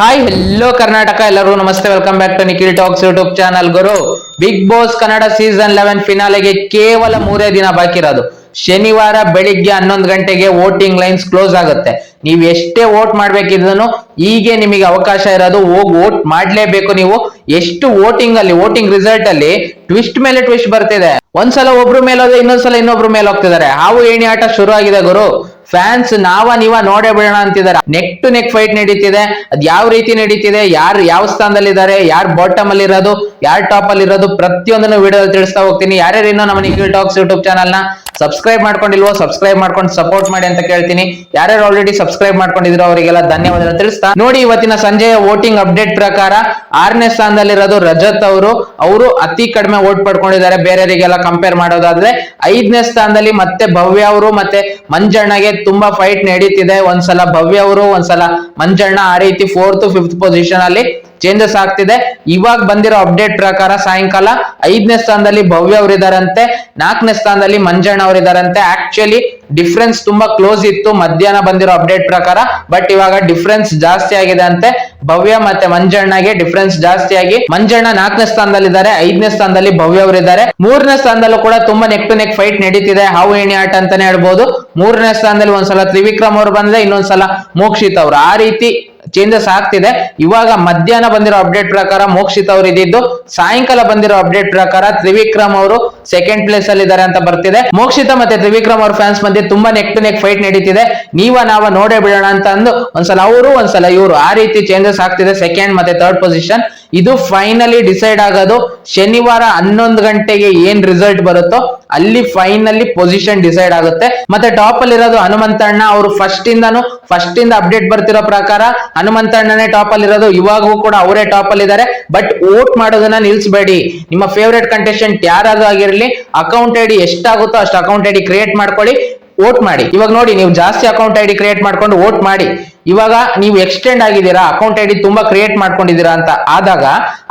Hi hello Karnataka ಎಲ್ಲರೂ ನಮಸ್ತೆ. Welcome back to Nikhil Talks YouTube channel Guru Bigg Boss Kannada season eleven ಫಿನಾಲೆಗೆ ಕೇವಲ ಮೂರೇ ದಿನ ಬಾಕಿ ಇರೋದು. ಶನಿವಾರ ಬೆಳಿಗ್ಗೆ ಹನ್ನೊಂದು ಗಂಟೆಗೆ ವೋಟಿಂಗ್ ಲೈನ್ಸ್ ಕ್ಲೋಸ್ ಆಗುತ್ತೆ. ನೀವು ಎಷ್ಟೇ ವೋಟ್ ಮಾಡ್ಬೇಕಿದ್ರು ಹೀಗೆ ನಿಮಗೆ ಅವಕಾಶ ಇರೋದು. ಹೋಗಿ ವೋಟ್ ಮಾಡ್ಲೇಬೇಕು ನೀವು. ಎಷ್ಟು ವೋಟಿಂಗ್ ಅಲ್ಲಿ ವೋಟಿಂಗ್ ರಿಸಲ್ಟ್ ಅಲ್ಲಿ ಟ್ವಿಸ್ಟ್ ಮೇಲೆ ಟ್ವಿಸ್ಟ್ ಬರ್ತಿದೆ. ಒಂದ್ಸಲ ಒಬ್ರು ಮೇಲೆ ಹೋದ್ರೆ ಇನ್ನೊಂದ್ಸಲ ಇನ್ನೊಬ್ರು ಮೇಲೆ ಹೋಗ್ತಿದ್ದಾರೆ. ಹಾವು ಏಣಿ ಆಟ ಶುರು ಆಗಿದೆ ಗುರು. ಫ್ಯಾನ್ಸ್ ನಾವ ನೀವ ನೋಡೇ ಬಿಡೋಣ ಅಂತಿದ್ದಾರೆ ನೆಕ್ ಟು ನೆಕ್ ಫೈಟ್ ನಡೀತಿದೆ. ಅದ್ ಯಾವ ರೀತಿ ನಡೀತಿದೆ? ಯಾರು ಯಾವ ಸ್ಥಾನದಲ್ಲಿ ಸ್ಥಾನದಲ್ಲಿದ್ದಾರೆ? ಯಾರು ಬಾಟಮ್ ಅಲ್ಲಿ ಇರೋದು ಯಾರು ಟಾಪ್ ಅಲ್ಲಿ ಇರೋದು ಪ್ರತಿಯೊಂದನ್ನು ವಿಡಿಯೋ ತಿಳಿಸ್ತಾ ಹೋಗ್ತೀನಿ. ಯಾರ್ಯಾರು ಇನ್ನೂ ನಮ್ಮ Nikhil Talks YouTube channel subscribe ಮಾಡ್ಕೊಂಡಿಲ್ವೋ subscribe ಮಾಡ್ಕೊಂಡು ಸಪೋರ್ಟ್ ಮಾಡಿ ಅಂತ ಕೇಳ್ತೀನಿ. ಯಾರ್ಯಾರು ಆಲ್ರೆಡಿ ಸಬ್ಸ್ಕ್ರೈಬ್ ಮಾಡ್ಕೊಂಡಿದ್ರು ಅವರಿಗೆಲ್ಲ ಧನ್ಯವಾದ ತಿಳಿಸ್ತಾ ನೋಡಿ ಇವತ್ತಿನ ಸಂಜೆಯ ವೋಟಿಂಗ್ ಅಪ್ಡೇಟ್ ಪ್ರಕಾರ ಆರನೇ ಸ್ಥಾನದಲ್ಲಿರೋದು ರಜತ್ ಅವರು. ಅವರು ಅತಿ ಕಡಿಮೆ ವೋಟ್ ಪಡ್ಕೊಂಡಿದ್ದಾರೆ. ಬೇರೆಯವರಿಗೆಲ್ಲ ಕಂಪೇರ್ ಮಾಡೋದಾದ್ರೆ ಐದನೇ ಸ್ಥಾನದಲ್ಲಿ ಮತ್ತೆ ಭವ್ಯ ಅವರು ಮತ್ತೆ ಮಂಜಣ್ಣಗೆ ತುಂಬಾ ಫೈಟ್ ನಡೀತಿದೆ. ಒಂದ್ಸಲ ಭವ್ಯ ಅವರು, ಒಂದ್ಸಲ ಮಂಜಣ್ಣ ಆ ರೀತಿ ಫೋರ್ತ್ ಫಿಫ್ತ್ ಪೊಸಿಷನ್ ಅಲ್ಲಿ ಚೇಂಜಸ್ ಆಗ್ತಿದೆ. ಇವಾಗ ಬಂದಿರೋ ಅಪ್ಡೇಟ್ ಪ್ರಕಾರ ಸಾಯಂಕಾಲ ಐದನೇ ಸ್ಥಾನದಲ್ಲಿ ಭವ್ಯ ಅವರಿದಾರಂತೆ, ನಾಲ್ಕನೇ ಸ್ಥಾನದಲ್ಲಿ ಮಂಜಣ್ಣ ಅವರಿದಾರಂತೆ. ಆಕ್ಚುಲಿ ಡಿಫ್ರೆನ್ಸ್ ತುಂಬಾ ಕ್ಲೋಸ್ ಇತ್ತು. ಮಧ್ಯಾಹ್ನ ಬಂದಿರೋ ಅಪ್ಡೇಟ್ ಪ್ರಕಾರ ಬಟ್ ಇವಾಗ ಡಿಫ್ರೆನ್ಸ್ ಜಾಸ್ತಿ ಆಗಿದೆ ಅಂತೆ. ಭವ್ಯ ಮತ್ತೆ ಮಂಜಣ್ಣಗೆ ಡಿಫ್ರೆನ್ಸ್ ಜಾಸ್ತಿ ಆಗಿ ಮಂಜಣ್ಣ ನಾಲ್ಕನೇ ಸ್ಥಾನದಲ್ಲಿದ್ದಾರೆ, ಐದನೇ ಸ್ಥಾನದಲ್ಲಿ ಭವ್ಯ ಅವರಿದ್ದಾರೆ. ಮೂರನೇ ಸ್ಥಾನದಲ್ಲೂ ಕೂಡ ತುಂಬಾ ನೆಕ್ ಟು ನೆಕ್ ಫೈಟ್ ನಡೀತಿದೆ, ಹಾವು ಏಣಿ ಆಟ ಅಂತಾನೆ ಹೇಳ್ಬೋದು. ಮೂರನೇ ಸ್ಥಾನದಲ್ಲಿ ಒಂದ್ಸಲ ತ್ರಿವಿಕ್ರಮ್ ಅವರು ಬಂದ್ರೆ ಇನ್ನೊಂದ್ಸಲ ಮೋಕ್ಷಿತ್ ಅವರು. ಆ ರೀತಿ ಚೇಂಜಸ್ ಆಗ್ತಿದೆ. ಇವಾಗ ಮಧ್ಯಾಹ್ನ ಬಂದಿರೋ ಅಪ್ಡೇಟ್ ಪ್ರಕಾರ ಮೋಕ್ಷಿತ್ ಅವರು ಇದ್ದಿದ್ದು, ಸಾಯಂಕಾಲ ಬಂದಿರೋ ಅಪ್ಡೇಟ್ ಪ್ರಕಾರ ತ್ರಿವಿಕ್ರಮ್ ಅವರು ಸೆಕೆಂಡ್ ಪ್ಲೇಸ್ ಅಲ್ಲಿ ಇದ್ದಾರೆ ಅಂತ ಬರ್ತಿದೆ. ಮೋಕ್ಷಿತ ಮತ್ತೆ ತ್ರಿವಿಕ್ರಮ್ ಅವ್ರ ಫ್ಯಾನ್ಸ್ ಮಧ್ಯೆ ತುಂಬಾ ನೆಕ್ ಟು ನೆಕ್ ಫೈಟ್ ನಡೀತಿದೆ. ನೀವ, ನಾವ ನೋಡೇ ಬಿಡೋಣ ಅಂತ ಅಂದು ಒಂದ್ಸಲ ಅವರು, ಒಂದ್ಸಲ ಇವರು. ಆ ರೀತಿ ಚೇಂಜಸ್ ಆಗ್ತಿದೆ ಸೆಕೆಂಡ್ ಮತ್ತೆ ಥರ್ಡ್ ಪೊಸಿಷನ್ ಇದು ಫೈನಲಿ ಡಿಸೈಡ್ ಆಗೋದು. ಶನಿವಾರ ಹನ್ನೊಂದು ಗಂಟೆಗೆ ಏನ್ ರಿಸಲ್ಟ್ ಬರುತ್ತೋ ಅಲ್ಲಿ ಫೈನಲಿ ಪೊಸಿಷನ್ ಡಿಸೈಡ್ ಆಗುತ್ತೆ. ಮತ್ತೆ ಟಾಪ್ ಅಲ್ಲಿ ಇರೋದು ಹನುಮಂತಣ್ಣ ಅವರು ಫಸ್ಟ್ ಇಂದಾನು ಫಸ್ಟ್ ಇಂದ ಅಪ್ಡೇಟ್ ಬರ್ತಿರೋ ಪ್ರಕಾರ ಹನುಮಂತಣ್ಣನೇ ಟಾಪ್ ಅಲ್ಲಿ ಇರೋದು. ಇವಾಗೂ ಕೂಡ ಅವರೇ ಟಾಪ್ ಅಲ್ಲಿ ಇದ್ದಾರೆ. ಬಟ್ ವೋಟ್ ಮಾಡೋದನ್ನ ನಿಲ್ಸ್ಬೇಡಿ. ನಿಮ್ಮ ಫೇವ್ರೆಟ್ ಕಂಟೆಸ್ಟೆಂಟ್ ಯಾರಾದ್ರೂ ಆಗಿರಲಿ ಅಕೌಂಟ್ ಐಡಿ ಎಷ್ಟಾಗುತ್ತೋ ಅಷ್ಟು ಅಕೌಂಟ್ ಐಡಿ ಕ್ರಿಯೇಟ್ ಮಾಡ್ಕೊಳ್ಳಿ ವೋಟ್ ಮಾಡಿ. ಇವಾಗ ನೋಡಿ, ನೀವು ಜಾಸ್ತಿ ಅಕೌಂಟ್ ಐಡಿ ಕ್ರಿಯೇಟ್ ಮಾಡ್ಕೊಂಡು ವೋಟ್ ಮಾಡಿ. ಇವಾಗ ನೀವು ಎಕ್ಸ್ಟೆಂಡ್ ಆಗಿದ್ದೀರಾ ಅಕೌಂಟ್ ಐಡಿ ತುಂಬಾ ಕ್ರಿಯೇಟ್ ಮಾಡ್ಕೊಂಡಿದ್ದೀರಾ ಅಂತ ಆದಾಗ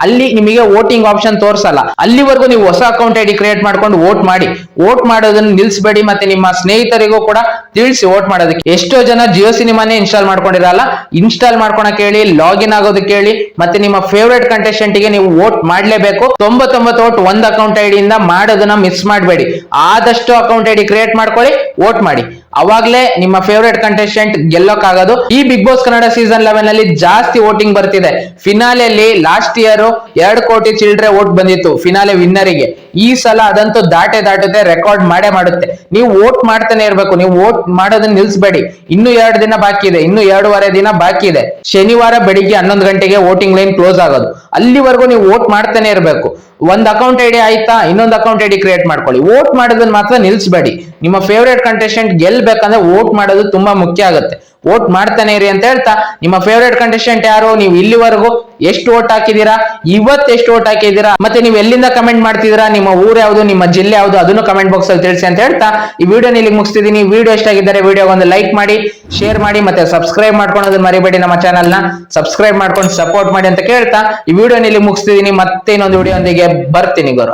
ಅಲ್ಲಿ ನಿಮಗೆ ವೋಟಿಂಗ್ ಆಪ್ಷನ್ ತೋರಿಸಲ್ಲ. ಅಲ್ಲಿವರೆಗೂ ನೀವು ಹೊಸ ಅಕೌಂಟ್ ಐಡಿ ಕ್ರಿಯೇಟ್ ಮಾಡ್ಕೊಂಡು ವೋಟ್ ಮಾಡಿ. ವೋಟ್ ಮಾಡೋದನ್ನ ನಿಲ್ಸ್ಬೇಡಿ ಮತ್ತೆ ನಿಮ್ಮ ಸ್ನೇಹಿತರಿಗೂ ಕೂಡ ತಿಳಿಸಿ ವೋಟ್ ಮಾಡೋದಕ್ಕೆ. ಎಷ್ಟೋ ಜನ ಜಿಯೋ ಸಿನಿಮಾನೇ ಇನ್ಸ್ಟಾಲ್ ಮಾಡ್ಕೊಂಡಿರಲ್ಲ ಇನ್ಸ್ಟಾಲ್ ಮಾಡ್ಕೊಳಕ್ ಹೇಳಿ ಲಾಗಿನ್ ಆಗೋದಕ್ಕೆ ಹೇಳಿ ಮತ್ತೆ ನಿಮ್ಮ ಫೇವ್ರೇಟ್ ಕಂಟೆಸ್ಟೆಂಟ್ಗೆ ನೀವು ವೋಟ್ ಮಾಡಲೇಬೇಕು. ತೊಂಬತ್ತೊಂಬತ್ತು ವೋಟ್ ಒಂದ್ ಅಕೌಂಟ್ ಐಡಿಯಿಂದ ಮಾಡೋದನ್ನ ಮಿಸ್ ಮಾಡಬೇಡಿ. ಆದಷ್ಟು ಅಕೌಂಟ್ ಐಡಿ ಕ್ರಿಯೇಟ್ ಮಾಡ್ಕೊಳ್ಳಿ ವೋಟ್ ಮಾಡಿ. ಅವಾಗ್ಲೇ ನಿಮ್ಮ ಫೇವ್ರೆಟ್ ಕಂಟೆಸ್ಟೆಂಟ್ ಗೆಲ್ಲೋಕ್ಕಾಗೋದು. ಈ Bigg Boss Kannada season eleven ಅಲ್ಲಿ ಜಾಸ್ತಿ ವೋಟಿಂಗ್ ಬರ್ತಿದೆ. ಫಿನಾಲೆಯಲ್ಲಿ ಲಾಸ್ಟ್ ಇಯರ್ ಎರಡು ಕೋಟಿ ಚಿಲ್ಡ್ರೆ ವೋಟ್ ಬಂದಿತ್ತು. ಫಿನಾಲೆ ವಿನ್ನರಿಗೆ ಈ ಸಲ ಅದಂತೂ ದಾಟೆ ದಾಟುತ್ತೆ ರೆಕಾರ್ಡ್ ಮಾಡೇ ಮಾಡುತ್ತೆ. ನೀವು ವೋಟ್ ಮಾಡ್ತಾನೆ ಇರ್ಬೇಕು. ನೀವು ವೋಟ್ ಮಾಡೋದನ್ನ ನಿಲ್ಸ್ಬೇಡಿ. ಇನ್ನು ಎರಡು ದಿನ ಬಾಕಿ ಇದೆ. ಇನ್ನು ಎರಡೂವರೆ ದಿನ ಬಾಕಿ ಇದೆ. ಶನಿವಾರ ಬೆಳಿಗ್ಗೆ ಹನ್ನೊಂದು ಗಂಟೆಗೆ ವೋಟಿಂಗ್ ಲೈನ್ ಕ್ಲೋಸ್ ಆಗೋದು. ಅಲ್ಲಿವರೆಗೂ ನೀವು ವೋಟ್ ಮಾಡ್ತಾನೆ ಇರಬೇಕು. ಒಂದ್ ಅಕೌಂಟ್ ಐಡಿ ಆಯ್ತಾ, ಇನ್ನೊಂದು ಅಕೌಂಟ್ ಐಡಿ ಕ್ರಿಯೇಟ್ ಮಾಡ್ಕೊಳ್ಳಿ. ವೋಟ್ ಮಾಡೋದನ್ನ ಮಾತ್ರ ನಿಲ್ಸ್ಬೇಡಿ. ನಿಮ್ಮ ಫೇವ್ರೇಟ್ ಕಂಟೆಸ್ಟೆಂಟ್ ಗೆಲ್ಬೇಕಂದ್ರೆ ವೋಟ್ ಮಾಡೋದು ತುಂಬಾ ಮುಖ್ಯ ಆಗುತ್ತೆ. ವೋಟ್ ಮಾಡ್ತಾನೆ ಇರಿ ಅಂತ ಹೇಳ್ತಾ, ನಿಮ್ಮ ಫೇವ್ರೇಟ್ ಕಂಟೆಸ್ಟೆಂಟ್ ಯಾರು? ನೀವು ಇಲ್ಲಿವರೆಗೂ ಎಷ್ಟು ಓಟ್ ಹಾಕಿದೀರಾ? ಇವತ್ತು ಎಷ್ಟು ಓಟ್ ಹಾಕಿದೀರಾ? ಮತ್ತೆ ನೀವು ಎಲ್ಲಿಂದ ಕಮೆಂಟ್ ಮಾಡ್ತಿದ್ದೀರಾ ನಿಮ್ಮ ಊರ್ ಯಾವುದು, ನಿಮ್ಮ ಜಿಲ್ಲೆ ಯಾವುದು, ಅದನ್ನು ಕಮೆಂಟ್ ಬಾಕ್ಸ್ ಅಲ್ಲಿ ತಿಳಿಸಿ ಅಂತ ಹೇಳ್ತಾ ಈ ವಿಡಿಯೋ ನಿಲ್ಲಿ ಮುಗಿಸ್ತಿದ್ದೀನಿ. ವಿಡಿಯೋ ಇಷ್ಟ ಆಗಿದ್ದಾರೆ ವಿಡಿಯೋ ಒಂದು ಲೈಕ್ ಮಾಡಿ ಶೇರ್ ಮಾಡಿ ಮತ್ತೆ ಸಬ್ಸ್ಕ್ರೈಬ್ ಮಾಡ್ಕೊಳೋದನ್ನ ಮರಿಬೇಡಿ ನಮ್ಮ ಚಾನಲ್ನ. ಸಬ್ಸ್ಕ್ರೈಬ್ ಮಾಡ್ಕೊಂಡು ಸಪೋರ್ಟ್ ಮಾಡಿ ಅಂತ ಕೇಳ್ತಾ ಈ ವಿಡಿಯೋ ಇಲ್ಲಿ ಮುಗಿಸ್ತಿದ್ದೀನಿ. ಮತ್ತೆ ಇನ್ನೊಂದು ವಿಡಿಯೋ ಒಂದಿಗೆ ಬರ್ತೀನಿ ಗುರು.